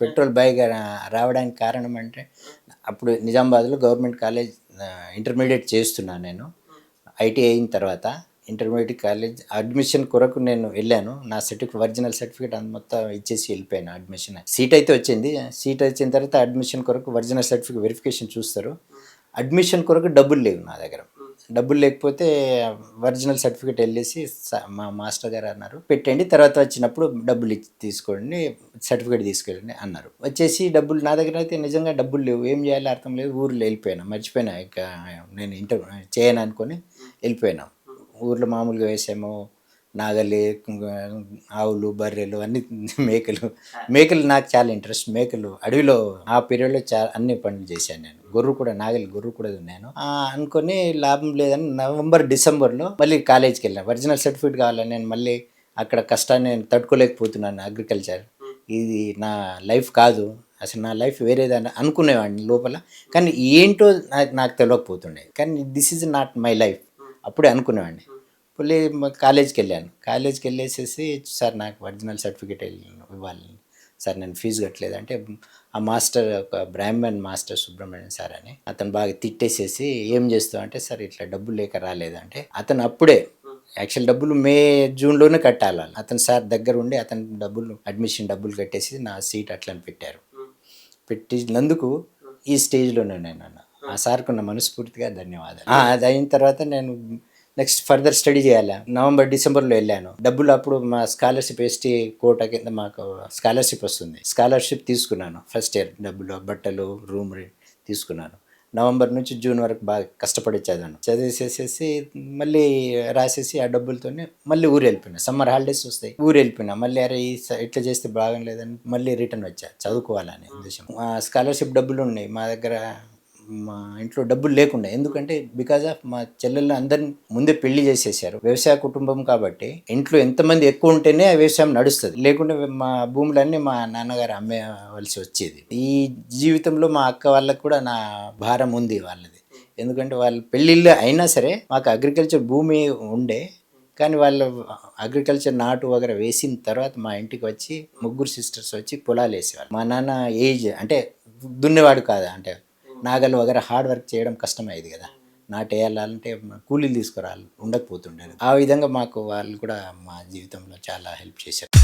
Petrol bike రావడానికి కారణం అంటే అప్పుడు నిజామాబాద్లో గవర్నమెంట్ కాలేజ్ ఇంటర్మీడియట్ చేస్తున్నాను నేను. ఐటీ అయిన తర్వాత ఇంటర్మీడియట్ కాలేజ్ అడ్మిషన్ కొరకు నేను వెళ్ళాను. నా సర్టిఫికేట్ ఒరిజినల్ సర్టిఫికేట్ అంత మొత్తం ఇచ్చేసి వెళ్ళిపోయాను అడ్మిషన్. సీట్ అయితే వచ్చింది. సీట్ వచ్చిన తర్వాత అడ్మిషన్ కొరకు ఒరిజినల్ సర్టిఫికేట్ వెరిఫికేషన్ చూస్తారు. అడ్మిషన్ కొరకు డబ్బులు లేవు నా దగ్గర. డబ్బులు లేకపోతే ఒరిజినల్ సర్టిఫికేట్ వెళ్ళేసి మా మాస్టర్ గారు అన్నారు పెట్టండి తర్వాత వచ్చినప్పుడు డబ్బులు ఇచ్చి తీసుకోండి సర్టిఫికేట్ తీసుకెళ్ళండి అన్నారు. వచ్చేసి డబ్బులు నా దగ్గర అయితే నిజంగా డబ్బులు లేవు ఏం చేయాలో అర్థం లేదు ఊర్లో వెళ్ళిపోయాను మర్చిపోయినా ఇక నేను ఇంటర్ చేయను అనుకొని వెళ్ళిపోయినా. ఊర్లో మామూలుగా వేసాము నాగలి ఆవులు బర్రెలు అన్ని మేకలు. మేకలు నాకు చాలా ఇంట్రెస్ట్ మేకలు. అడవిలో ఆ పీరియడ్లో చాలా అన్ని పనులు చేశాను నేను. గొర్రు కూడా నాగలి గొర్రు కూడా ఉన్నాను ఆ, అనుకొని లాభం లేదని నవంబర్ డిసెంబర్లో మళ్ళీ కాలేజ్కి వెళ్ళాను ఒరిజినల్ సర్టిఫికేట్ కావాలని నేను మళ్ళీ అక్కడ కష్టాన్ని నేను తట్టుకోలేకపోతున్నాను అగ్రికల్చర్ ఇది నా లైఫ్ కాదు. అసలు నా లైఫ్ వేరేదని అనుకునేవాడిని లోపల. కానీ ఏంటో నాకు నాకు తెలియకపోతుండే కానీ this is not my life అప్పుడే అనుకునేవాడిని. మళ్ళీ కాలేజీకి కాలేజ్కి వెళ్ళాను కాలేజ్కి వెళ్ళేసేసి సార్ నాకు ఒరిజినల్ సర్టిఫికేట్ ఇవ్వాలి. సార్ నేను ఫీజు కట్టలేదు అంటే ఆ మాస్టర్ ఒక బ్రాహ్మణ్ మాస్టర్ సుబ్రహ్మణ్యం సార్ అని అతను బాగా తిట్టేసేసి ఏం చేస్తావు అంటే సార్ ఇట్లా డబ్బులు లేక రాలేదంటే అతను అప్పుడే యాక్చువల్ డబ్బులు మే జూన్లోనే కట్టాలి. అతను సార్ దగ్గర ఉండి అతను డబ్బులు అడ్మిషన్ డబ్బులు కట్టేసి నా సీట్ అట్లని పెట్టారు. పెట్టినందుకు ఈ స్టేజ్లోనే నేను అన్న. ఆ సార్కు నా మనస్ఫూర్తిగా ధన్యవాదాలు. అది అయిన తర్వాత నేను నెక్స్ట్ ఫర్దర్ స్టడీ చేయాలి? నవంబర్ డిసెంబర్లో వెళ్ళాను. డబ్బులు అప్పుడు మా స్కాలర్షిప్ ఎస్టీ కోట కింద మాకు స్కాలర్షిప్ వస్తుంది. స్కాలర్షిప్ తీసుకున్నాను. ఫస్ట్ ఇయర్ డబ్బులు బట్టలు రూమ్ తీసుకున్నాను. నవంబర్ నుంచి జూన్ వరకు బాగా కష్టపడి చదివాను. చదివేసేసేసి మళ్ళీ రాసేసి ఆ డబ్బులతోనే మళ్ళీ ఊరు వెళ్ళిపోయినా. సమ్మర్ హాలిడేస్ వస్తాయి. ఊరు వెళ్ళిపోయినా. మళ్ళీ అరే ఇట్లా చేస్తే బాగలేదని మళ్ళీ రిటర్న్ వచ్చా. చదువుకోవాలని ఉద్దేశం. స్కాలర్షిప్ డబ్బులు ఉన్నాయి మా దగ్గర. మా ఇంట్లో డబ్బులు లేకుండా ఎందుకంటే బికాజ్ ఆఫ్ మా చెల్లెళ్ళు అందరిని ముందే పెళ్ళి చేసేసారు వ్యవసాయ కుటుంబం కాబట్టి ఇంట్లో ఎంతమంది ఎక్కువ ఉంటేనే ఆ వ్యవసాయం నడుస్తుంది. లేకుంటే మా భూములన్నీ మా నాన్నగారు అమ్మేవలసి వచ్చేది. ఈ జీవితంలో మా అక్క వాళ్ళకు కూడా నా భారం ఉంది వాళ్ళది. ఎందుకంటే వాళ్ళ పెళ్ళిళ్ళు అయినా సరే మాకు అగ్రికల్చర్ భూమి ఉండే కానీ వాళ్ళు అగ్రికల్చర్ నాటు వగర వేసిన తర్వాత మా ఇంటికి వచ్చి ముగ్గురు సిస్టర్స్ వచ్చి పొలాలు వేసేవాళ్ళు. మా నాన్న ఏజ్ అంటే దున్నేవాడు కాదు అంటే నాగలు వగర హార్డ్ వర్క్ చేయడం కష్టమయ్యేది కదా. నాటు వేయాలంటే కూలీలు తీసుకురాలి ఉండకపోతుండేది. ఆ విధంగా మాకు వాళ్ళు కూడా మా జీవితంలో చాలా హెల్ప్ చేశారు.